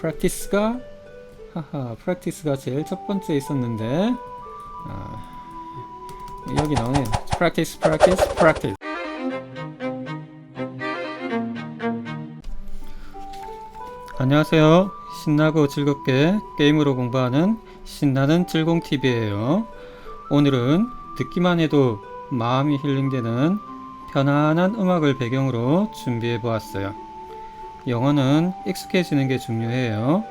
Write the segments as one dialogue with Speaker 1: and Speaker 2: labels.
Speaker 1: practice가 하하 practice가 제일 첫 번째 있었는데 아, 여기 나오네. practice practice practice. 안녕하세요. 신나고 즐겁게 게임으로 공부하는 신나는 즐공TV에요. 오늘은 듣기만 해도 마음이 힐링되는 편안한 음악을 배경으로 준비해 보았어요 영어는 익숙해지는 게 중요해요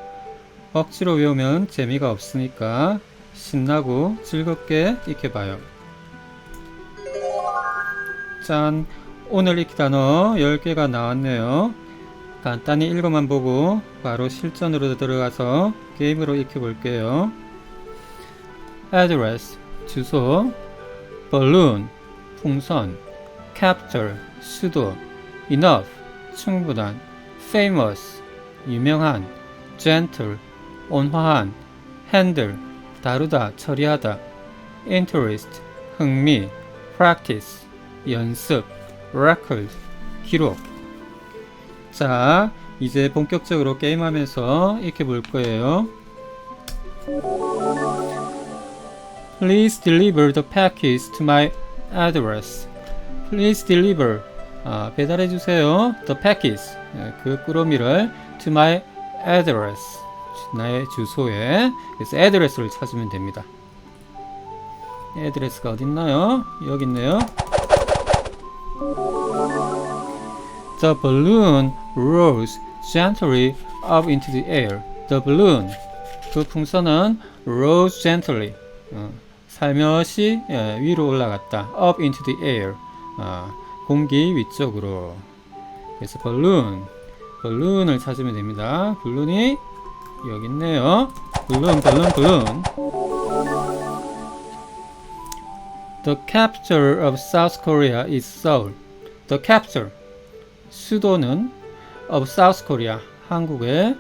Speaker 1: 억지로 외우면 재미가 없으니까 신나고 즐겁게 익혀봐요. 짠! 오늘 익히 단어 10개가 나왔네요. 간단히 읽어만 보고 바로 실전으로 들어가서 게임으로 익혀볼게요. address, 주소, balloon, 풍선, capital, 수도, enough, 충분한, famous, 유명한, gentle, 온화한, handle, 다루다, 처리하다, interest, 흥미, practice, 연습, record, 기록. 자, 이제 본격적으로 게임하면서 익혀볼 거예요. Please deliver the package to my address. Please deliver. 아, 배달해 주세요. The package. 예, 그 꾸러미를 to my address. 나의 주소에 그래서 address를 찾으면 됩니다. address가 어디 있나요? 여기 있네요. The balloon rose gently up into the air. The balloon 그 풍선은 rose gently 어, 살며시 예, 위로 올라갔다. up into the air 어, 공기 위쪽으로. 그래서 balloon balloon을 찾으면 됩니다. balloon이 여기 있네요. 블룬 블룬 블룬. The capital of South Korea is Seoul. The capital 수도는 of South Korea 한국의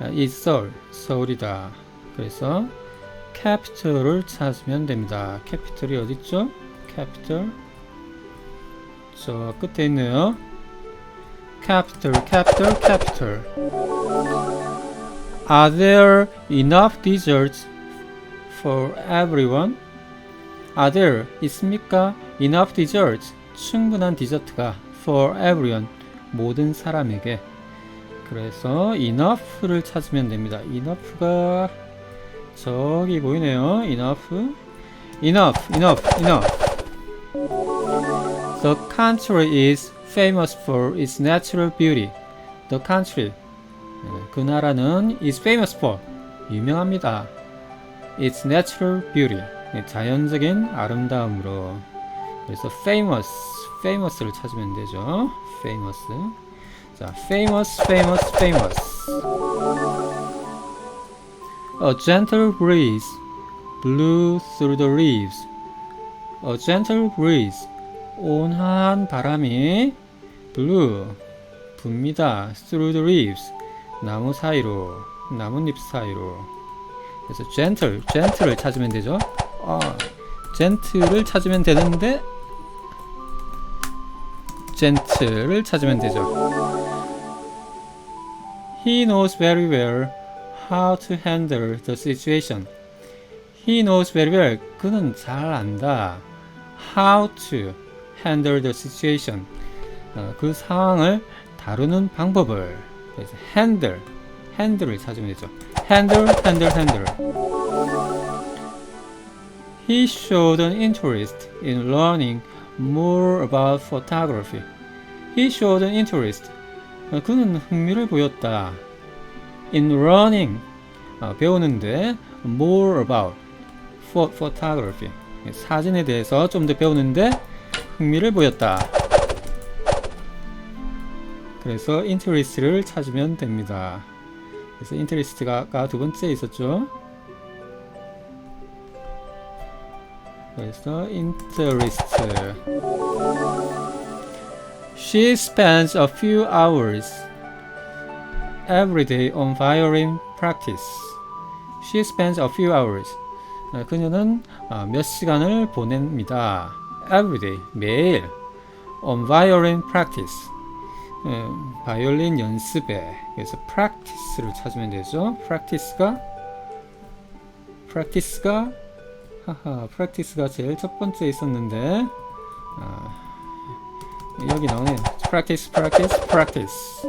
Speaker 1: is Seoul 서울이다. 그래서 capital을 찾으면 됩니다. capital이 어디 있죠? capital 저 끝에 있네요. Capital capital capital Are there enough desserts for everyone? Are there 있습니까? Enough desserts 충분한 디저트가 for everyone 모든 사람에게 그래서 enough를 찾으면 됩니다. enough가 저기 보이네요. enough enough enough enough The country is famous for its natural beauty. The country 그 나라는 is famous for 유명합니다. Its natural beauty 자연적인 아름다움으로 그래서 famous famous를 찾으면 되죠. famous 자 famous famous famous A gentle breeze blew through the leaves. A gentle breeze 온화한 바람이 blew 붑니다. through the leaves 나무 사이로 나뭇잎 사이로 그래서 gentle gentle를 찾으면 되죠 아, gentle를 찾으면 되는데 gentle를 찾으면 되죠 He knows very well how to handle the situation He knows very well 그는 잘 안다 how to handle the situation 어, 그 상황을 다루는 방법을 그래서 handle, handle을 찾으면 되죠. handle, handle, handle. He showed an interest in learning more about photography. He showed an interest. 어, 그는 흥미를 보였다. In learning, 어, 배우는데 more about pho- photography. 사진에 대해서 좀 더 배우는데 흥미를 보였다. 그래서 interest를 찾으면 됩니다. 그래서 interest가 아까 두 번째 있었죠. 그래서 interest. She spends a few hours every day on violin practice. She spends a few hours. 아, 그녀는 아, 몇 시간을 보냅니다. Every day 매일 on violin practice. 예, 바이올린 연습에 그래서 practice를 찾으면 되죠. practice가 practice가 하하 practice가 제일 첫 번째 있었는데 아, 여기 나오네. practice practice practice.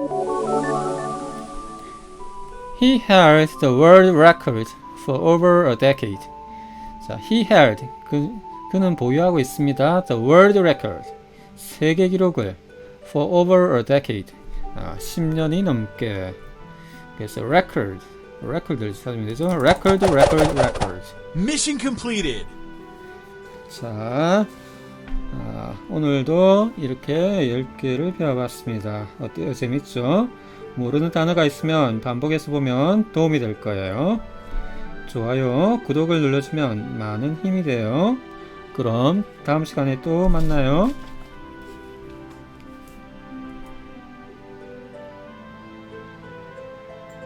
Speaker 1: He held the world record for over a decade. 자, he held 그 그는 보유하고 있습니다. The world record 세계 기록을 for over a decade. 아, 10년이 넘게. 그래서 record record를 찾으면 되죠. record record record.
Speaker 2: Mission completed.
Speaker 1: 자, 아, 오늘도 이렇게 10개를 배워봤습니다. 어때요? 재밌죠? 모르는 단어가 있으면 반복해서 보면 도움이 될 거예요. 좋아요, 구독을 눌러주면 많은 힘이 돼요. 그럼 다음 시간에 또 만나요.